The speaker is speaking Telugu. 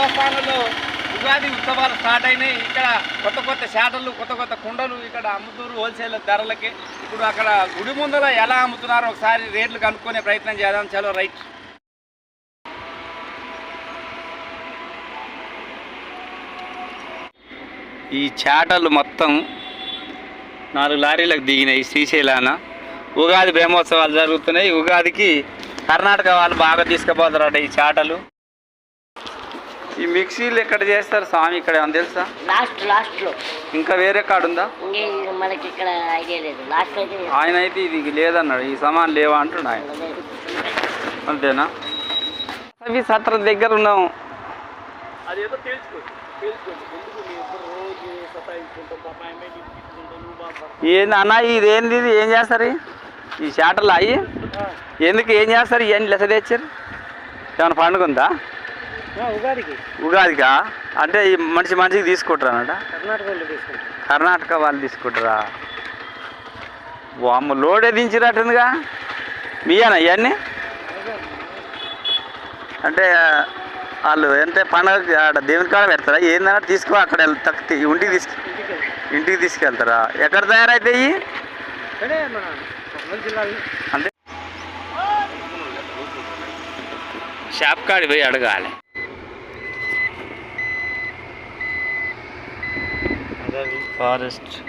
దేవస్థానంలో ఉగాది ఉత్సవాలు స్టార్ట్ అయినాయి. ఇక్కడ కొత్త కొత్త శాటలు కొత్త కొత్త కుండలు ఇక్కడ అమ్ముతూరు హోల్సేల్ ధరలకి. ఇప్పుడు అక్కడ గుడి ముందర ఎలా అమ్ముతున్నారో ఒకసారి రేట్లు కనుక్కునే ప్రయత్నం చేద్దాం. చలో రైట్. ఈ చాటలు మొత్తం నాలుగు లారీలకు దిగినాయి. శ్రీశైలాన ఉగాది బ్రహ్మోత్సవాలు జరుగుతున్నాయి. ఉగాదికి కర్ణాటక వాళ్ళు బాగా తీసుకుపోతారట ఈ చాటలు. ఈ మిక్సీలు ఎక్కడ చేస్తారు స్వామి ఇక్కడ ఏమన్నా తెలుసా? లాస్ట్ లాస్ట్లో ఇంకా వేరే కాడ ఉందా? ఇంకే ఇది మనకి ఇక్కడ ఐడియా లేదు. లాస్ట్ అయితే ఆయన అయితే ఇది లేదన్నాడు. ఈ సమాన్ లేవా అంటున్నా ఆయన. అంతేనా? అవి సత్రం దగ్గర ఉన్నాము. అదేదో తెలుసుకో తెలుసుకోండి ఎందుకు మీ ఇద్దరు రోజు సతాయించుకుంటాం పాప ఆమె నీకు తిట్టుకుంటాం నువ్వు బాధపడతావు. ఏంది అన్న ఇది ఏంది ఇది? ఏం చేస్తారు? ఇవి? ఈ చాటలు అయ్యి? ఎందుకు? ఏం చేస్తారు? ఇవన్నీ లెస తెచ్చారు? ఏమైనా పండుగ ఉందా? ఉగాదికి. ఉగాదికా? అంటే ఈ మనిషి మనిషికి తీసుకుంటారు అన్నట? కర్ణాటక వాళ్ళు తీసుకుంటాం కర్ణాటక వాళ్ళు తీసుకుంటారా? వామ్మ లోడే దించినట్టుందిగా. మీయేనా ఇవన్నీ? అంటే వాళ్ళు ఎంత పండగ ఆడ దేవుని కాడ పెడతారా? ఏందన్నా తీసుకో అక్కడ వెళ్- తక్- తీ- ఇంటికి తీసుకు ఇంటికి తీసుకెళ్తారా? ఎక్కడ తయారైతాయి అంటే షాప్ కాడి పోయి అడగాలి. forest